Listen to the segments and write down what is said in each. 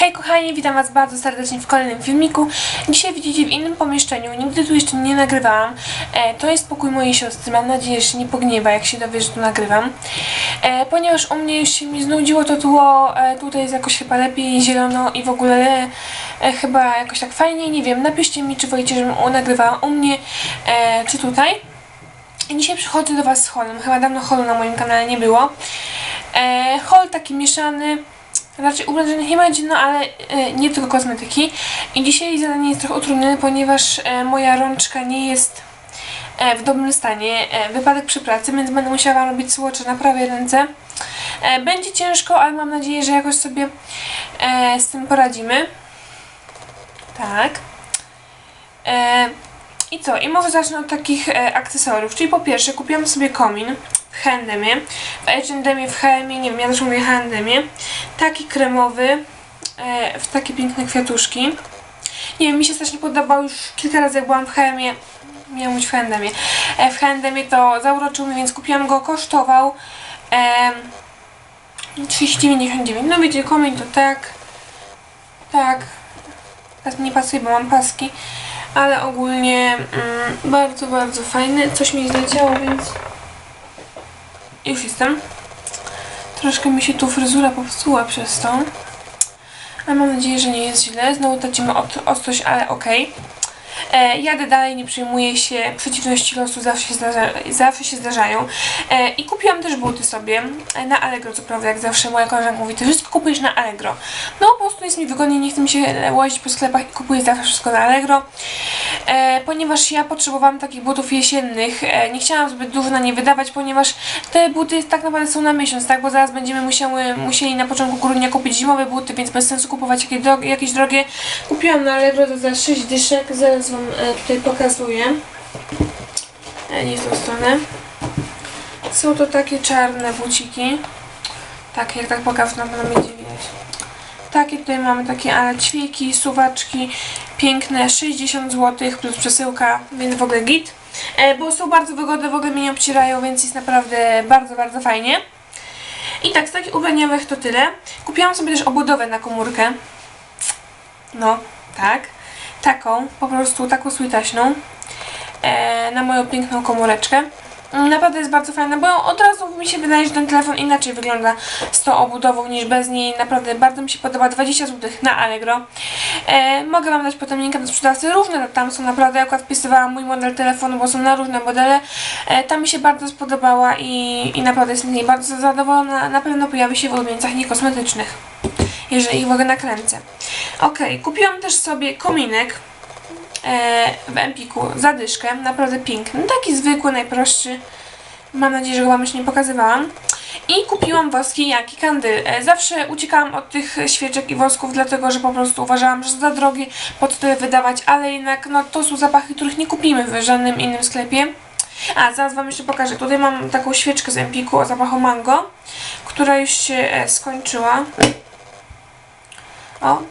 Hej kochani, witam was bardzo serdecznie w kolejnym filmiku. Dzisiaj widzicie w innym pomieszczeniu, nigdy tu jeszcze nie nagrywałam. E, to jest pokój mojej siostry, mam nadzieję, że się nie pogniewa, jak się dowie, że tu nagrywam. E, ponieważ u mnie już się mi znudziło to tło, e, tutaj jest jakoś chyba lepiej zielono i w ogóle e, chyba jakoś tak fajnie, nie wiem. Napiszcie mi, czy wolicie, żebym nagrywała u mnie, e, czy tutaj. I dzisiaj przychodzę do was z holem, chyba dawno holu na moim kanale nie było. E, hol taki mieszany, raczej ubrania będzie, no ale e, nie tylko kosmetyki. I dzisiaj zadanie jest trochę utrudnione, ponieważ e, moja rączka nie jest e, w dobrym stanie. Wypadek przy pracy, więc będę musiała robić słocze na prawej ręce. Będzie ciężko, ale mam nadzieję, że jakoś sobie z tym poradzimy. Tak. I co? I może zacznę od takich e, akcesoriów. Czyli po pierwsze kupiłam sobie komin w H&M-ie, w H&M-ie, w H&M-ie, nie wiem, ja też mówię H&M-ie. Taki kremowy, e, w takie piękne kwiatuszki. Nie wiem, mi się strasznie podobał już kilka razy jak byłam w H&M-ie, miałam być w H&M-ie. E, w H&M-ie to zauroczył mnie, więc kupiłam go, kosztował e, 30,99. No wiecie, komin to tak, tak, teraz mi nie pasuje, bo mam paski ale ogólnie mm, bardzo, bardzo fajny. Coś mi zleciało, więc już jestem. Troszkę mi się tu fryzura popsuła przez to. Ale mam nadzieję, że nie jest źle. Znowu tracimy ostrość, ale okej. E, jadę dalej, nie przejmuję się. Przeciwności losu zawsze się, zdarza, zawsze się zdarzają. E, I kupiłam też buty sobie e, na Allegro, co prawda, jak zawsze moja koleżanka mówi, ty wszystko kupujesz na Allegro. No po prostu jest mi wygodniej, nie chcę mi się łazić po sklepach i kupuję zawsze wszystko na Allegro. E, ponieważ ja potrzebowałam takich butów jesiennych. E, nie chciałam zbyt dużo na nie wydawać, ponieważ te buty tak naprawdę są na miesiąc, tak? Bo zaraz będziemy musiały, musieli na początku grudnia kupić zimowe buty, więc bez sensu kupować jakieś, drogie, jakieś drogie. Kupiłam na Allegro to za 6 dyszek, zaraz Wam e, tutaj pokazuję. E, nie w tą stronę. Są to takie czarne buciki. Tak, jak tak pokażę, na pewno będzie widać. Takie tutaj mamy takie ale suwaczki, piękne 60 zł plus przesyłka, więc w ogóle git. E, bo są bardzo wygodne, w ogóle mnie nie obcierają, więc jest naprawdę bardzo, bardzo fajnie. I tak, z takich ubraniowych to tyle. Kupiłam sobie też obudowę na komórkę. No, tak. Taką, po prostu taką sweetaśną. E, na moją piękną komóreczkę. Naprawdę jest bardzo fajna, bo od razu mi się wydaje, że ten telefon inaczej wygląda z tą obudową niż bez niej. Naprawdę bardzo mi się podoba. 20 zł na Allegro. E, mogę Wam dać potem linka do sprzedawcy. Różne tam są naprawdę. Ja akurat wpisywałam mój model telefonu, bo są na różne modele. E, ta mi się bardzo spodobała i, i naprawdę jestem z niej bardzo zadowolona. Na pewno pojawi się w ulubieńcach niekosmetycznych, jeżeli ogóle nakręcę. Ok, kupiłam też sobie kominek e, w Empiku zadyszkę, naprawdę piękny, taki zwykły, najprostszy. Mam nadzieję, że go Wam jeszcze nie pokazywałam. I kupiłam woski Jaki Kandyl. E, Zawsze uciekałam od tych świeczek i wosków, dlatego że po prostu uważałam, że za drogie, po co tyle wydawać, ale jednak no, to są zapachy, których nie kupimy w żadnym innym sklepie. A, zaraz Wam jeszcze pokażę. Tutaj mam taką świeczkę z Empiku o zapachu mango, która już się e, skończyła. O,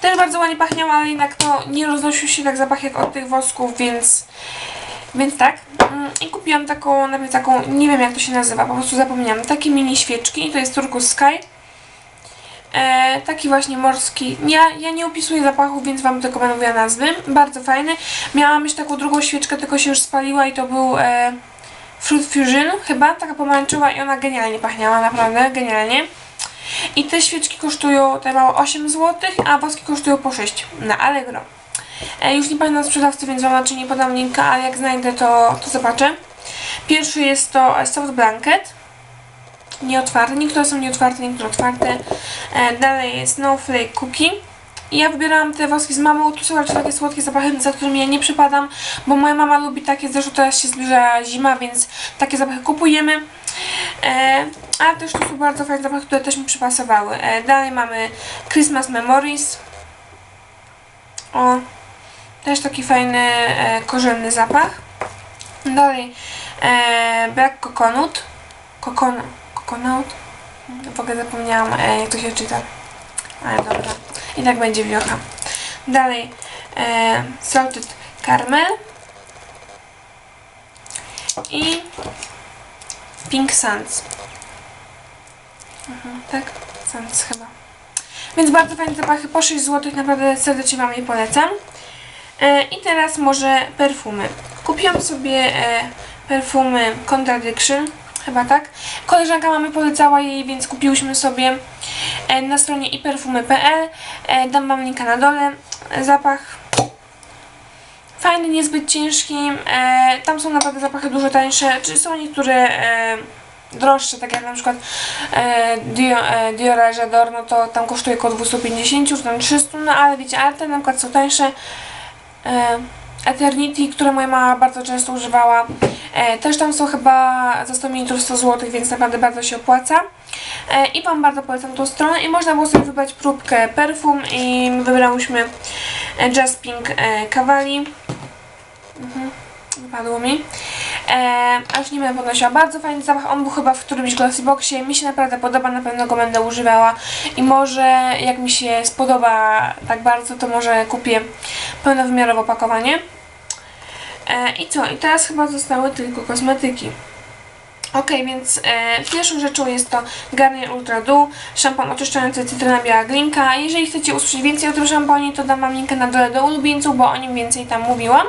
też bardzo ładnie pachniał, ale jednak to nie roznosił się tak zapach jak od tych wosków, więc więc tak. Mm, I kupiłam taką, nawet taką, nie wiem jak to się nazywa, po prostu zapomniałam. Takie mini świeczki to jest Turkus Sky. E, taki właśnie morski. Ja, ja nie opisuję zapachu, więc Wam tylko będę mówiła nazwy. Bardzo fajny. Miałam już taką drugą świeczkę, tylko się już spaliła i to był e, Fruit Fusion chyba, taka pomarańczowa i ona genialnie pachniała, naprawdę genialnie. I te świeczki kosztują, te małe 8 zł, a woski kosztują po 6 na Allegro. E, już nie pamiętam sprzedawcy, więc Wam raczej nie podam linka, ale jak znajdę to, to zobaczę. Pierwszy jest to e, Soft Blanket. Nieotwarte, niektóre są nieotwarte, niektóre otwarte. E, dalej jest Snowflake Cookie. I ja wybierałam te woski z mamą, tu są takie słodkie zapachy, za którymi ja nie przypadam, bo moja mama lubi takie, zresztą teraz się zbliża zima, więc takie zapachy kupujemy. E, a też tu są bardzo fajne zapachy, które też mi przypasowały. E, dalej mamy Christmas Memories. O, też taki fajny, e, korzenny zapach. Dalej e, Black Coconut. Coconut. Coconut. W ogóle zapomniałam, jak to się czyta. Ale dobra. I tak będzie wiocha. Dalej Salted Caramel. I Pink Sands. Mhm, tak? Sands chyba. Więc bardzo fajne zapachy, po 6 zł, naprawdę serdecznie Wam je polecam. E, I teraz może perfumy. Kupiłam sobie e, perfumy Contradiction, chyba tak. Koleżanka mamy polecała jej, więc kupiłyśmy sobie e, na stronie iperfumy.pl. E, dam Wam linka na dole. Zapach fajny, niezbyt ciężki. E, tam są naprawdę zapachy dużo tańsze, czy są niektóre e, droższe, tak jak na przykład e, Dio, e, J'adore, no to tam kosztuje około 250 czy tam 300, no ale wiecie, ale te na przykład są tańsze. E, Eternity, które moja mama bardzo często używała, e, też tam są chyba za 100 ml 100 zł, więc naprawdę bardzo się opłaca. E, I Wam bardzo polecam tą stronę i można było sobie wybrać próbkę perfum i my wybrałyśmy e, Just Pink e, Cavalli. Mhm, wypadło mi. E, aż nie będę podnosiła. Bardzo fajny zapach. On był chyba w którymś glossy boxie. Mi się naprawdę podoba, na pewno go będę używała. I może jak mi się spodoba tak bardzo, to może kupię pełnowymiarowe opakowanie. E, I co? I teraz chyba zostały tylko kosmetyki. Ok, więc e, pierwszą rzeczą jest to Garnier Ultra Dew, szampon oczyszczający cytryna biała glinka. Jeżeli chcecie usłyszeć więcej o tym szamponie, to dam Wam linkę na dole do ulubieńców, bo o nim więcej tam mówiłam.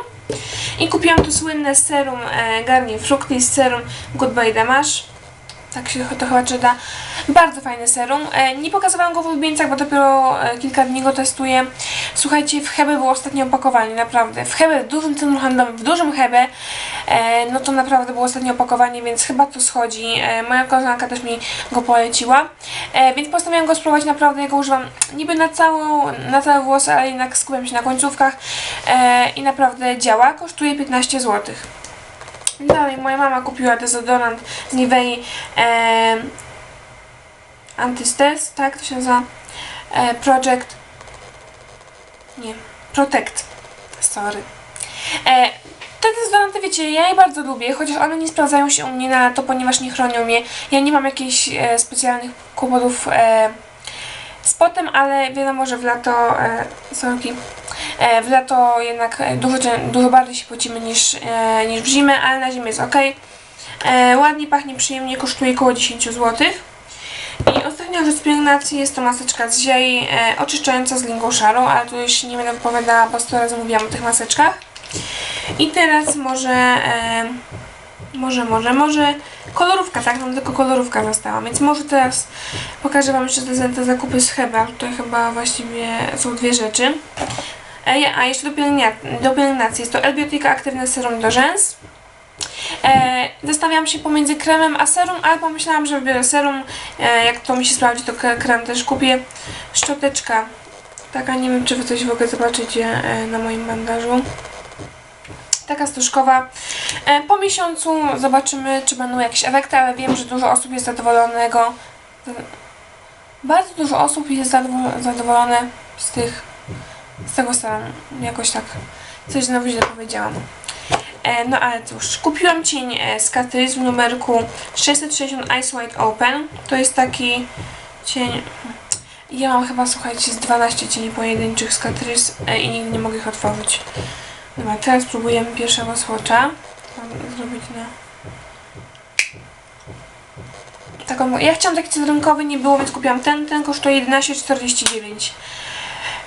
I kupiłam tu słynne serum e, Garnier Fructis Serum Goodbye Damash. Tak się to chyba czyta. Bardzo fajny serum. E, nie pokazywałam go w ulubieńcach, bo dopiero e, kilka dni go testuję. Słuchajcie, w Hebe było ostatnie opakowanie, naprawdę. W Hebe, w dużym centrum handlowym, w dużym Hebe, e, no to naprawdę było ostatnie opakowanie, więc chyba to schodzi. Moja koleżanka też mi go poleciła. Więc postanowiłam go spróbować, naprawdę ja go używam niby na całą, na całe włosy, ale jednak skupiam się na końcówkach i naprawdę działa. Kosztuje 15 zł. Dalej, moja mama kupiła dezodorant z Nivei e, Anti-Stress, tak to się nazywa, e, Project, nie, Protect, sorry. E, te dezodoranty, wiecie, ja je bardzo lubię, chociaż one nie sprawdzają się u mnie na to, ponieważ nie chronią mnie. Ja nie mam jakichś e, specjalnych kłopotów e, z potem, ale wiadomo, że w lato, e, sorki, w lato jednak e, dużo, dużo bardziej się pocimy niż, e, niż w zimę, ale na zimę jest ok. E, ładnie pachnie, przyjemnie, kosztuje około 10 zł. I ostatnia rzecz z pielęgnacji jest to maseczka z ziei e, oczyszczająca z lingą szarą, ale tu już nie będę opowiadała, bo 100 razy mówiłam o tych maseczkach. I teraz może, e, może, może, może kolorówka, tak? Nam tylko kolorówka została, więc może teraz pokażę Wam jeszcze te, te zakupy z Heba. Tutaj chyba właściwie są dwie rzeczy. E, a jeszcze do, pielęgnacji jest to Elbiotika Aktywne Serum do rzęs. E, się pomiędzy kremem a serum, ale pomyślałam, że wybiorę serum. E, jak to mi się sprawdzi, to krem też kupię. Szczoteczka. Taka, nie wiem, czy Wy coś w ogóle zobaczycie e, na moim bandażu. Taka stużkowa. E, po miesiącu zobaczymy, czy będą jakieś efekty, ale wiem, że dużo osób jest zadowolonego. Bardzo dużo osób jest zadowol- zadowolone z tych, z tego stanu. Jakoś tak. Coś znowu źle powiedziałam. E, no ale cóż, kupiłam cień z Catrice w numerku 660 Ice Wide Open. To jest taki cień... Ja mam chyba, słuchajcie, z 12 cieni pojedynczych z Catrice e, i nigdy nie mogę ich otworzyć. Dobra, teraz spróbujemy pierwszego swatcha. Zrobić na... Taką, ja chciałam taki cytrynkowy, nie było, więc kupiłam ten. Ten kosztuje 11,49.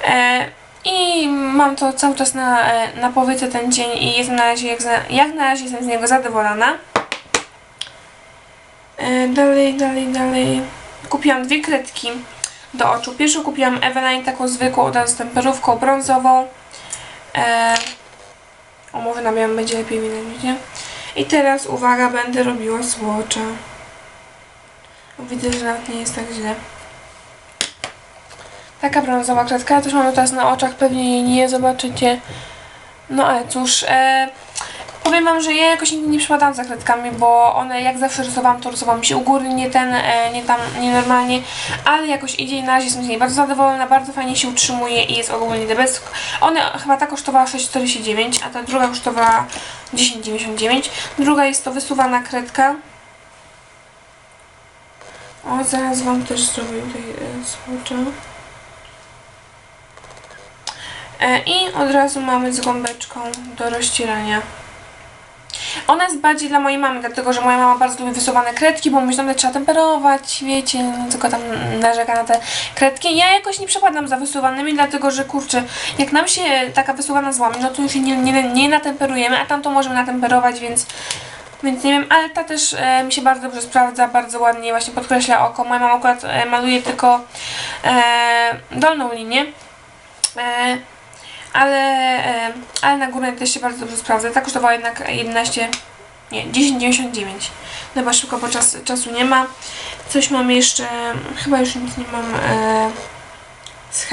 E, I mam to cały czas na, e, na powiece ten dzień i jestem na razie, jak, jak na razie jestem z niego zadowolona. E, dalej, dalej, dalej. Kupiłam dwie kredki do oczu. Pierwszą kupiłam Eveline, taką zwykłą, od razu z temperówką brązową. E, o, na białym będzie lepiej widać, widzicie? I teraz, uwaga, będę robiła swatcha. Widzę, że nawet nie jest tak źle. Taka brązowa kredka. Ja też mam teraz na oczach, pewnie jej nie zobaczycie. No ale cóż, e, powiem wam, że ja jakoś nigdy nie przypadałam za kredkami, bo one jak zawsze rysowałam, to rysowałam się u góry, nie ten, e, nie tam, nie normalnie, ale jakoś idzie i na razie jestem z niej bardzo zadowolona, bardzo fajnie się utrzymuje i jest ogólnie the. One chyba ta kosztowała 6,49, a ta druga kosztowała 10,99. Druga jest to wysuwana kredka. O, zaraz wam też zrobię tutaj. E, I od razu mamy z gąbeczką do rozcierania. Ona jest bardziej dla mojej mamy, dlatego że moja mama bardzo lubi wysuwane kredki, bo myślę, że trzeba temperować, wiecie, no, tylko tam narzeka na te kredki. Ja jakoś nie przepadam za wysuwanymi, dlatego że kurczę, jak nam się taka wysuwana złamie, no to już nie, nie, nie natemperujemy, a tam to możemy natemperować, więc więc nie wiem, ale ta też e, mi się bardzo dobrze sprawdza, bardzo ładnie właśnie podkreśla oko. Moja mama akurat e, maluje tylko e, dolną linię, e, ale, ale na górnej też się bardzo dobrze sprawdza. Ta kosztowała jednak 11, nie, 10,99. Chyba szybko, bo czas, czasu nie ma. Coś mam jeszcze, chyba już nic nie mam e, z.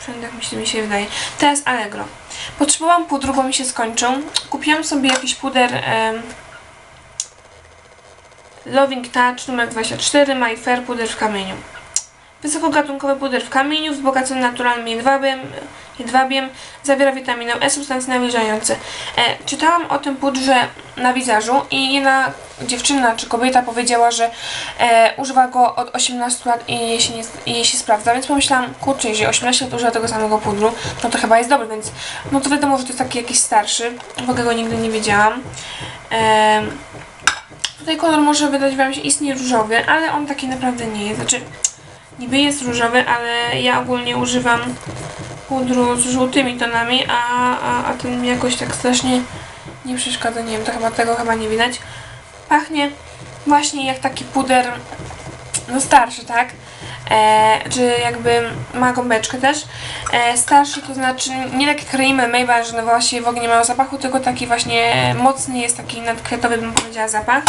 Przynajmniej tak mi się, mi się wydaje. Teraz Allegro. Potrzebowałam pudru, bo mi się skończył. Kupiłam sobie jakiś puder... E, Loving Touch numer 24 My Fair puder w kamieniu. Wysokogatunkowy puder w kamieniu wzbogacony naturalnym jedwabiem, jedwabiem zawiera witaminę E, substancje nawilżające. E, czytałam o tym pudrze na wizażu i jedna dziewczyna czy kobieta powiedziała, że e, używa go od 18 lat i jej się, nie, jej się sprawdza, więc pomyślałam, kurczę, jeżeli 18 lat używa tego samego pudru, no to chyba jest dobry, więc no to wiadomo, że to jest taki jakiś starszy, w ogóle go nigdy nie wiedziałam. E, Tutaj kolor może wydać Wam się istnie różowy, ale on taki naprawdę nie jest. Znaczy, niby jest różowy, ale ja ogólnie używam pudru z żółtymi tonami, a, a, a ten mi jakoś tak strasznie nie przeszkadza. Nie wiem, to chyba tego chyba nie widać. Pachnie właśnie jak taki puder, no starszy, tak? E, czy jakby ma gąbeczkę też. E, starszy to znaczy nie taki creamy Maybach, że no właśnie w ogóle nie mają zapachu, tylko taki właśnie mocny jest, taki nadkwiatowy bym powiedziała zapach.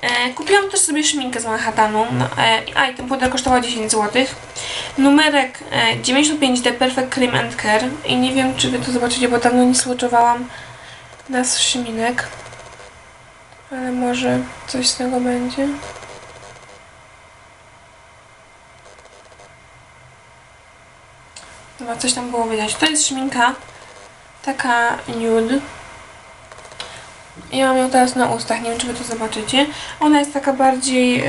E, kupiłam też sobie szminkę z Manhattanu, no, e, a i ten puder kosztował 10 zł. Numerek e, 95D Perfect Cream and Care i nie wiem czy wy to zobaczycie, bo dawno nie swatchowałam nas szminek. Ale może coś z tego będzie. Chyba coś tam było widać. To jest szminka taka nude. Ja mam ją teraz na ustach, nie wiem czy wy to zobaczycie. Ona jest taka bardziej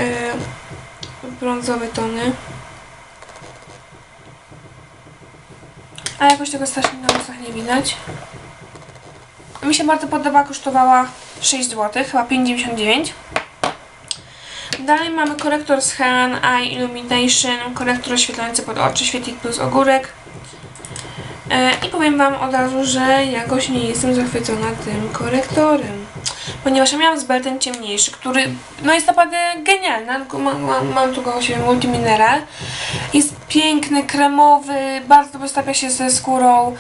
brązowe tony. A jakoś tego strasznie na ustach nie widać. Mi się bardzo podoba, kosztowała 6 zł, chyba 5,99. Dalej mamy korektor z Han Eye Illumination, korektor oświetlający pod oczy, świetlik plus ogórek. E, I powiem Wam od razu, że jakoś nie jestem zachwycona tym korektorem. Ponieważ ja miałam zbel ten ciemniejszy, który no jest naprawdę genialny. Mam, mam, mam tu go siebie multimineral. Jest piękny, kremowy, bardzo wystawia się ze skórą,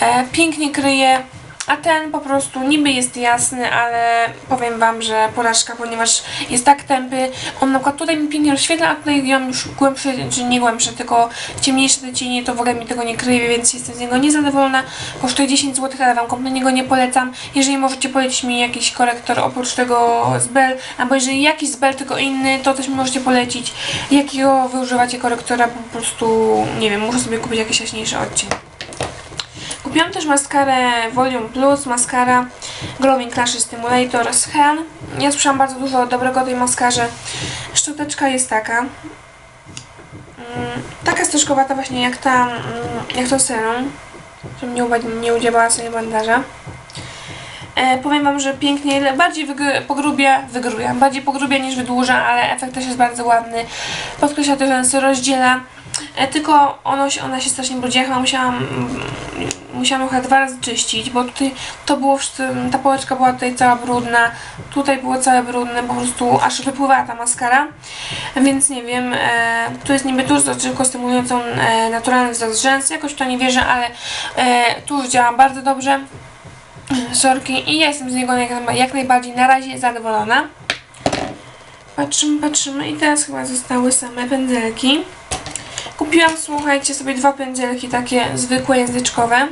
e, pięknie kryje. A ten po prostu niby jest jasny, ale powiem Wam, że porażka, ponieważ jest tak tępy. On na przykład tutaj mi pięknie rozświetla, a tutaj ja już głębsze, czy nie głębsze, tylko ciemniejsze te cienie, to w ogóle mi tego nie kryje, więc jestem z niego niezadowolona. Kosztuje 10 zł, ale Wam kompletnie go nie polecam. Jeżeli możecie polecić mi jakiś korektor oprócz tego z Bell, albo jeżeli jakiś z Bell, tylko inny, to też mi możecie polecić. Jakiego Wy używacie korektora, po prostu, nie wiem, muszę sobie kupić jakiś jaśniejszy odcień. Kupiłam też maskarę Volume Plus, maskara Glowing Lash Stimulator z Hen. Ja słyszałam bardzo dużo dobrego o tej maskarze. Szczoteczka jest taka. Mm, taka styczkowata właśnie jak ta, mm, jak to serum. Żebym nie, nie udziałała sobie bandaża. E, powiem Wam, że pięknie, bardziej pogrubia, wygrubia, bardziej pogrubia niż wydłuża, ale efekt też jest bardzo ładny. Podkreśla te rzęsy, rozdziela. E, tylko ono się, ona się strasznie brudzi. Ja musiałam, mm, musiałam chyba dwa razy czyścić, bo tutaj to było, ta połeczka była tutaj cała brudna, tutaj było całe brudne, po prostu aż wypływała ta maskara. Więc nie wiem, e, tu jest niby tuż z odżywką stymulującą e, naturalny wzrost rzęs. Jakoś to nie wierzę, ale e, tuż działa bardzo dobrze. Sorki i ja jestem z niego jak najbardziej na razie zadowolona. Patrzymy, patrzymy i teraz chyba zostały same pędzelki. Kupiłam, słuchajcie, sobie dwa pędzelki takie zwykłe, języczkowe.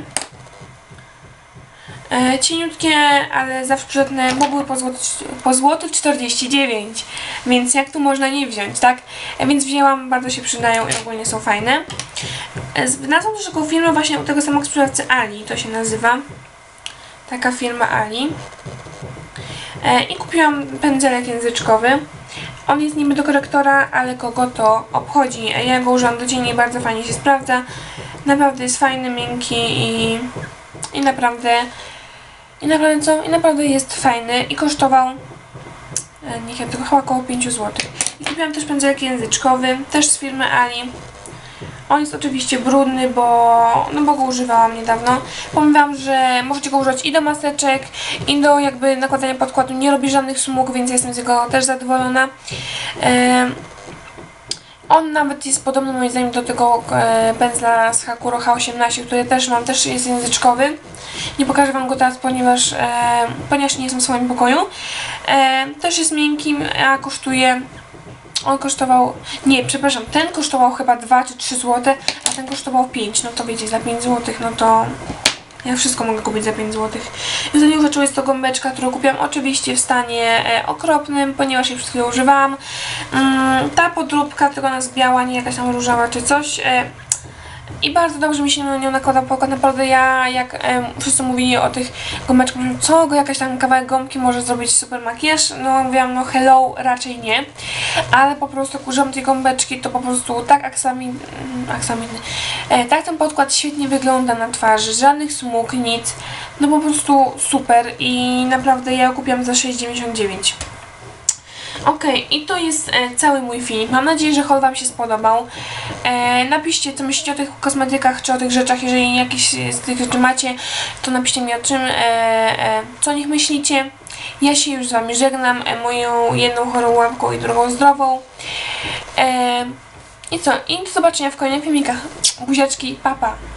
E, cieniutkie, ale zawsze przydatne, bo były po, złot, po złotych 49, więc jak tu można nie wziąć, tak? E, więc wzięłam, bardzo się przydają i ogólnie są fajne. E, znalazłam też taką firmę właśnie u tego samego sprzedawcy Ali, to się nazywa. Taka firma Ali. E, I kupiłam pędzelek języczkowy. On jest niby do korektora, ale kogo to obchodzi. Ja go używam do cieni i bardzo fajnie się sprawdza. Naprawdę jest fajny, miękki i, i naprawdę I naprawdę co? I naprawdę jest fajny i kosztował e, niech ja tylko chyba około 5 zł. I kupiłam też pędzelek języczkowy, też z firmy Ali. On jest oczywiście brudny, bo, no bo go używałam niedawno. Powiem Wam, że możecie go używać i do maseczek, i do jakby nakładania podkładu. Nie robi żadnych smug, więc jestem z niego też zadowolona. On nawet jest podobny moim zdaniem do tego e, pędzla z Hakuro H18, który też mam, też jest języczkowy. Nie pokażę Wam go teraz, ponieważ, e, ponieważ nie jestem w swoim pokoju. E, też jest miękkim, a kosztuje on kosztował, nie, przepraszam, ten kosztował chyba 2 czy 3 zł, a ten kosztował 5. No to wiecie, za 5 zł, no to ja wszystko mogę kupić za 5 zł. Ostatnią rzeczą jest to gąbeczka, którą kupiłam oczywiście w stanie e, okropnym, ponieważ jej chwilą używałam. Mm, ta podróbka, tylko ona jest biała, nie jakaś tam różowa czy coś. I bardzo dobrze mi się na nią nakłada pokład. Naprawdę ja, jak em, wszyscy mówili o tych gąbeczkach, co go jakaś tam kawałek gąbki może zrobić super makijaż. No mówiłam, no hello, raczej nie. Ale po prostu jak używam tej gąbeczki, to po prostu tak aksamin, aksaminy, e, tak ten podkład świetnie wygląda na twarzy. Żadnych smug, nic. No po prostu super i naprawdę ja ją kupiłam za 6,99. Okej, i to jest e, cały mój film. Mam nadzieję, że haul Wam się spodobał. E, napiszcie, co myślicie o tych kosmetykach, czy o tych rzeczach. Jeżeli jakieś z tych rzeczy macie, to napiszcie mi o czym, e, co o nich myślicie. Ja się już z Wami żegnam, moją jedną chorą łapką i drugą zdrową. I co? I do zobaczenia w kolejnych filmikach. Buziaczki, papa. Pa.